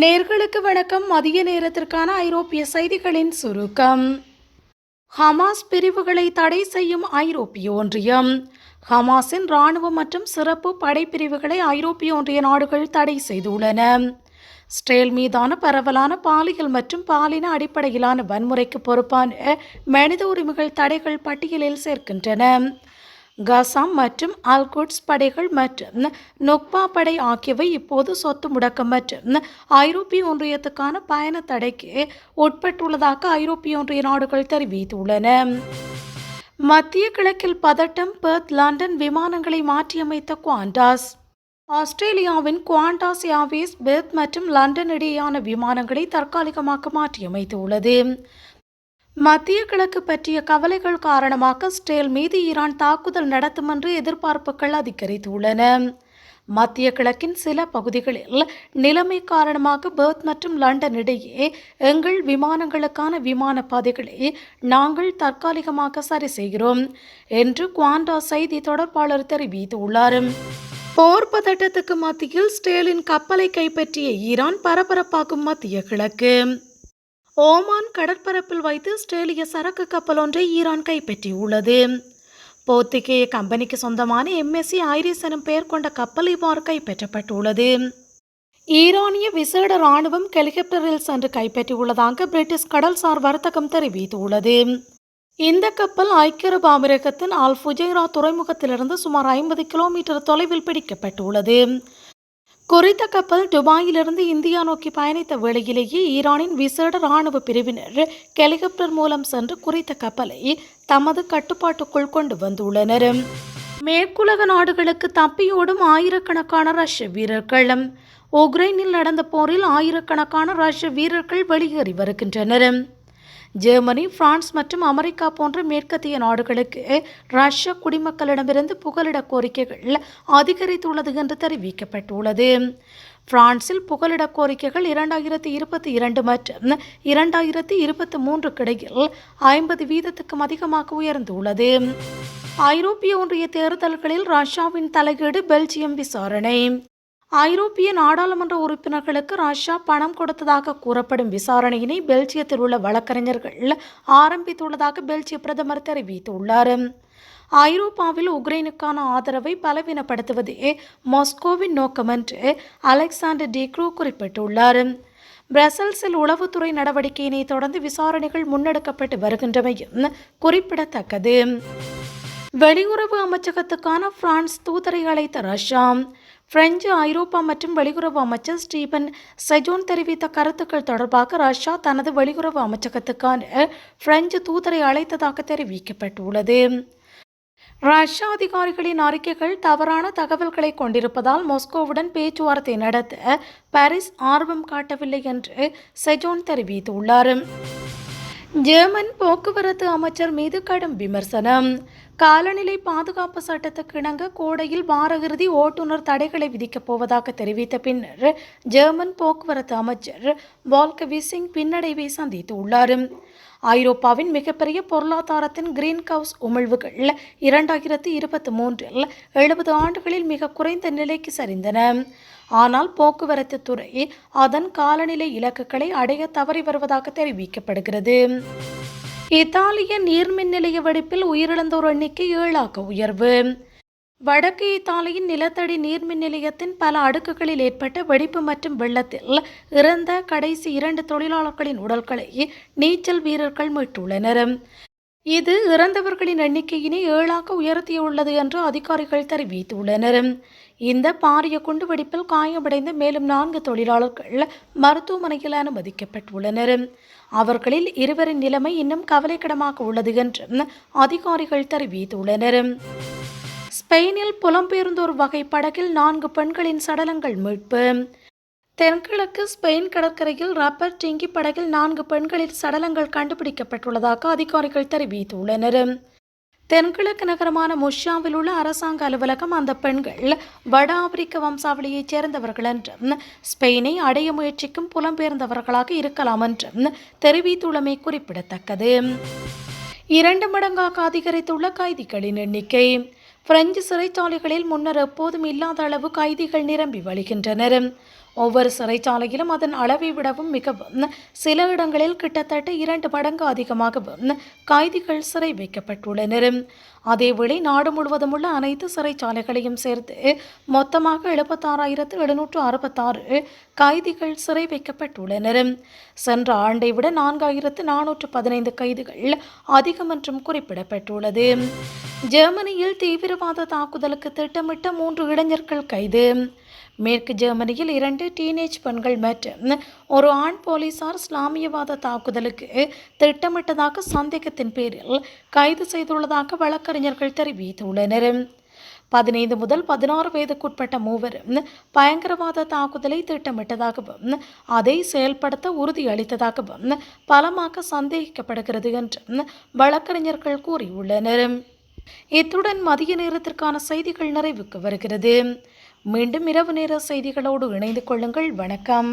நேர்களுக்கு வணக்கம். மதிய நேரத்திற்கான ஐரோப்பிய செய்திகளின் சுருக்கம். ஹமாஸ் பிரிவுகளை தடை செய்யும் ஐரோப்பிய ஒன்றியம். ஹமாஸின் இராணுவ மற்றும் சிறப்பு படைப்பிரிவுகளை ஐரோப்பிய ஒன்றிய நாடுகள் தடை செய்துள்ளன. ஸ்டேல் மீதான பரவலான பாலியல் மற்றும் பாலின அடிப்படையிலான வன்முறைக்கு பொறுப்பான மனித உரிமைகள் தடைகள் பட்டியலில் சேர்க்கின்றன. கசாம் மற்றும் அல்குட்ஸ் படைகள் மற்றும் நொக்பா படை ஆகியவை இப்போது சொத்து முடக்கம் மற்றும் ஐரோப்பிய ஒன்றியத்துக்கான பயண தடைக்கு உட்பட்டுள்ளதாக ஐரோப்பிய ஒன்றிய நாடுகள் தெரிவித்துள்ளன. மத்திய கிழக்கில் பதட்டம் பெர்த் லண்டன் விமானங்களை மாற்றியமைத்த குவாண்டாஸ். ஆஸ்திரேலியாவின் குவாண்டாஸ் ஏர்வேஸ் பெர்த் மற்றும் லண்டன் இடையேயான விமானங்களை தற்காலிகமாக மாற்றியமைத்துள்ளது. மத்திய கிழக்கு பற்றிய கவலைகள் காரணமாக ஸ்டேல் மீது ஈரான் தாக்குதல் நடத்தும் என்று எதிர்பார்ப்புகள் அதிகரித்துள்ளன. மத்திய கிழக்கின் சில பகுதிகளில் நிலைமை காரணமாக பேர்த் மற்றும் லண்டன் இடையே எங்கள் விமானங்களுக்கான விமான பாதைகளை நாங்கள் தற்காலிகமாக சரி செய்கிறோம் என்று குவாண்டா செய்தி தொடர்பாளர் தெரிவித்துள்ளார். போர் பதட்டத்துக்கு மத்தியில் ஸ்டேலின் கப்பலை கைப்பற்றிய ஈரான் பரபரப்பாகும் மத்திய கிழக்கு. ஓமான் கடற்பரப்பில் வைத்து ஆஸ்திரேலிய சரக்கு கப்பல் ஒன்றை ஈரான் கைப்பற்றியுள்ளது. போர்த்துகேய கம்பெனிக்கு சொந்தமான எம்எஸ்சி ஐரிஸ் எனும் பெயர் கொண்ட கப்பல் இவ்வாறு கைப்பற்றப்பட்டுள்ளது. ஈரானிய விசேட ராணுவம் ஹெலிகாப்டரில் சென்று கைப்பற்றியுள்ளதாக பிரிட்டிஷ் கடல்சார் வர்த்தகம் தெரிவித்துள்ளது. இந்த கப்பல் ஐக்கிய அரபு அமீரகத்தின் அல் ஃபுஜைரா துறைமுகத்திலிருந்து சுமார் ஐம்பது கிலோமீட்டர் தொலைவில் பிடிக்கப்பட்டுள்ளது. குறித்த கப்பல் துபாயிலிருந்து இந்தியா நோக்கி பயணித்த வேளையிலேயே ஈரானின் விசேட ராணுவ பிரிவினர் ஹெலிகாப்டர் மூலம் சென்று குறித்த கப்பலை தமது கட்டுப்பாட்டுக்குள் கொண்டு வந்துள்ளனர். மேற்குலக நாடுகளுக்கு தப்பியோடும் ஆயிரக்கணக்கான ரஷ்ய வீரர்கள். உக்ரைனில் நடந்த போரில் ஆயிரக்கணக்கான ரஷ்ய வீரர்கள் வெளியேறி வருகின்றனர். ஜெர்மனி பிரான்ஸ் மற்றும் அமெரிக்கா போன்ற மேற்கத்திய நாடுகளுக்கு ரஷ்ய குடிமக்களிடமிருந்து புகலிட கோரிக்கைகள் அதிகரித்துள்ளது என்று தெரிவிக்கப்பட்டுள்ளது. பிரான்சில் புகலிட கோரிக்கைகள் இரண்டாயிரத்தி இருபத்தி இரண்டு மற்றும் இரண்டாயிரத்தி இருபத்தி மூன்றுக்கிடையில் ஐம்பது வீதத்துக்கும் அதிகமாக உயர்ந்துள்ளது. ஐரோப்பிய ஒன்றிய தேர்தல்களில் ரஷ்யாவின் தலையீடு பெல்ஜியம் விசாரணை. ஐரோப்பிய நாடாளுமன்ற உறுப்பினர்களுக்கு ரஷ்யா பணம் கொடுத்ததாக கூறப்படும் விசாரணையினை பெல்ஜியத்தில் உள்ள வழக்கறிஞர்கள் ஆரம்பித்துள்ளதாக பெல்ஜிய பிரதமர் தெரிவித்துள்ளார். ஐரோப்பாவில் உக்ரைனுக்கான ஆதரவை பலவீனப்படுத்துவதே மாஸ்கோவின் நோக்கம் என்று அலெக்சாண்டர் டிக்ரூ குறிப்பிட்டுள்ளார். பிரசல்ஸில் உளவுத்துறை நடவடிக்கையினை தொடர்ந்து விசாரணைகள் முன்னெடுக்கப்பட்டு வருகின்றமையும் குறிப்பிடத்தக்கது. வெளியுறவு அமைச்சகத்துக்கான பிரான்ஸ் தூதரை அழைத்த ரஷ்யா பிரெஞ்சு ஐரோப்பா மற்றும் வெளியுறவு அமைச்சர் ஸ்டீபன் செஜோன் தெரிவித்த கருத்துக்கள் தொடர்பாக ரஷ்யா தனது வெளியுறவு அமைச்சகத்துக்கான பிரெஞ்சு தூதரை அழைத்ததாக தெரிவிக்கப்பட்டுள்ளது. ரஷ்ய அதிகாரிகளின் அறிக்கைகள் தவறான தகவல்களை கொண்டிருப்பதால் மாஸ்கோவுடன் பேச்சுவார்த்தை நடத்த பாரிஸ் ஆர்வம் காட்டவில்லை என்று செஜோன் தெரிவித்துள்ளார். ஜெர்மன் போக்குவரத்து அமைச்சர் மீது கடும் விமர்சனம். காலநிலை பாதுகாப்பு சட்டத்துக்கு இணங்க கோடையில் வாரகிருதி ஓட்டுநர் தடைகளை விதிக்கப் போவதாக தெரிவித்த பின்னர் ஜெர்மன் போக்குவரத்து அமைச்சர் வால்கவி சிங் பின்னடைவை சந்தித்துள்ளார். ஐரோப்பாவின் மிகப்பெரிய பொருளாதாரத்தின் கிரீன் ஹவுஸ் உமிழ்வுகள் இரண்டாயிரத்தி இருபத்தி மூன்றில் எழுபது ஆண்டுகளில் மிக குறைந்த நிலைக்கு சரிந்தன. ஆனால் போக்குவரத்து துறை அதன் காலநிலை இலக்குகளை அடைய தவறி வருவதாக தெரிவிக்கப்படுகிறது. இத்தாலிய நீர்மின் நிலைய வெடிப்பில் உயிரிழந்தோர் எண்ணிக்கை ஏழாக உயர்வு. வடக்கு இத்தாலியின் நிலத்தடி நீர்மின் நிலையத்தின் பல அடுக்குகளில் ஏற்பட்ட வெடிப்பு மற்றும் வெள்ளத்தில் இறந்த கடைசி இரண்டு தொழிலாளர்களின் உடல்களை நீச்சல் வீரர்கள் மீட்டுள்ளனர். இது இறந்தவர்களின் எண்ணிக்கையினை ஏழாக உயர்த்தியுள்ளது என்று அதிகாரிகள் தெரிவித்துள்ளனர். இந்த பாரிய குண்டுவெடிப்பில் காயமடைந்த மேலும் நான்கு தொழிலாளர்கள் மருத்துவமனையில் அனுமதிக்கப்பட்டுள்ளனர். அவர்களில் இருவரின் நிலைமை இன்னும் கவலைக்கிடமாக உள்ளது என்று அதிகாரிகள் தெரிவித்துள்ளனர். ஸ்பெயினில் புலம்பெயர்ந்தோர் வகை படகில் நான்கு பெண்களின் சடலங்கள் மீட்பு. தென்கிழக்கு ஸ்பெயின் கடற்கரையில் ரப்பர் டிங்கி படகில் நான்கு பெண்களின் சடலங்கள் கண்டுபிடிக்கப்பட்டுள்ளதாக அதிகாரிகள் தெரிவித்துள்ளனர். தென்கிழக்கு நகரமான முஷாவில் உள்ள அரசாங்க அலுவலகம் அந்த பெண்கள் வட ஆப்பிரிக்க வம்சாவளியைச் சேர்ந்தவர்கள் என்றும் ஸ்பெயினை அடைய முயற்சிக்கும் புலம்பெயர்ந்தவர்களாக இருக்கலாம் என்றும் தெரிவித்துள்ளமை குறிப்பிடத்தக்கது. இரண்டு மடங்காக அதிகரித்துள்ள கைதிகளின் எண்ணிக்கை. பிரெஞ்சு சிறைச்சாலைகளில் முன்னர் எப்போதும் இல்லாத அளவு கைதிகள் நிரம்பி வழிகின்றனர். ஒவ்வொரு சிறைச்சாலையிலும் அதன் அளவை விடவும் மிகவும் சில இடங்களில் கிட்டத்தட்ட இரண்டு மடங்கு அதிகமாக கைதிகள் சிறை வைக்கப்பட்டுள்ளனர். அதேவேளை நாடு முழுவதும் உள்ள அனைத்து சிறைச்சாலைகளையும் சேர்த்து மொத்தமாக எழுபத்தாறாயிரத்து எழுநூற்று அறுபத்தாறு கைதிகள் சிறை வைக்கப்பட்டுள்ளனர். சென்ற ஆண்டை விட நான்காயிரத்து நானூற்று பதினைந்து கைதிகள் அதிகம் என்றும் குறிப்பிடப்பட்டுள்ளது. ஜெர்மனியில் தீவிரவாத தாக்குதலுக்கு திட்டமிட்ட மூன்று இளைஞர்கள் கைது. மேற்கு ஜெர்மனியில் இரண்டு டீனேஜ் பெண்கள் மற்றும் ஒரு ஆண் போலீசார் இஸ்லாமியவாத தாக்குதலுக்கு திட்டமிட்டதாக சந்தேகத்தின் பேரில் கைது செய்துள்ளதாக வழக்கறிஞர்கள் தெரிவித்துள்ளனர். பதினைந்து முதல் பதினாறு வயதுக்குட்பட்ட மூவரும் பயங்கரவாத தாக்குதலை திட்டமிட்டதாகவும் அதை செயல்படுத்த உறுதியளித்ததாகவும் பலமாக சந்தேகிக்கப்படுகிறது என்றும் வழக்கறிஞர்கள் கூறியுள்ளனர். இத்துடன் மதிய நேரத்திற்கான செய்திகள் நிறைவுக்கு வருகிறது. மீண்டும் இரவு நேர செய்திகளோடு இணைந்து கொள்ளுங்கள். வணக்கம்.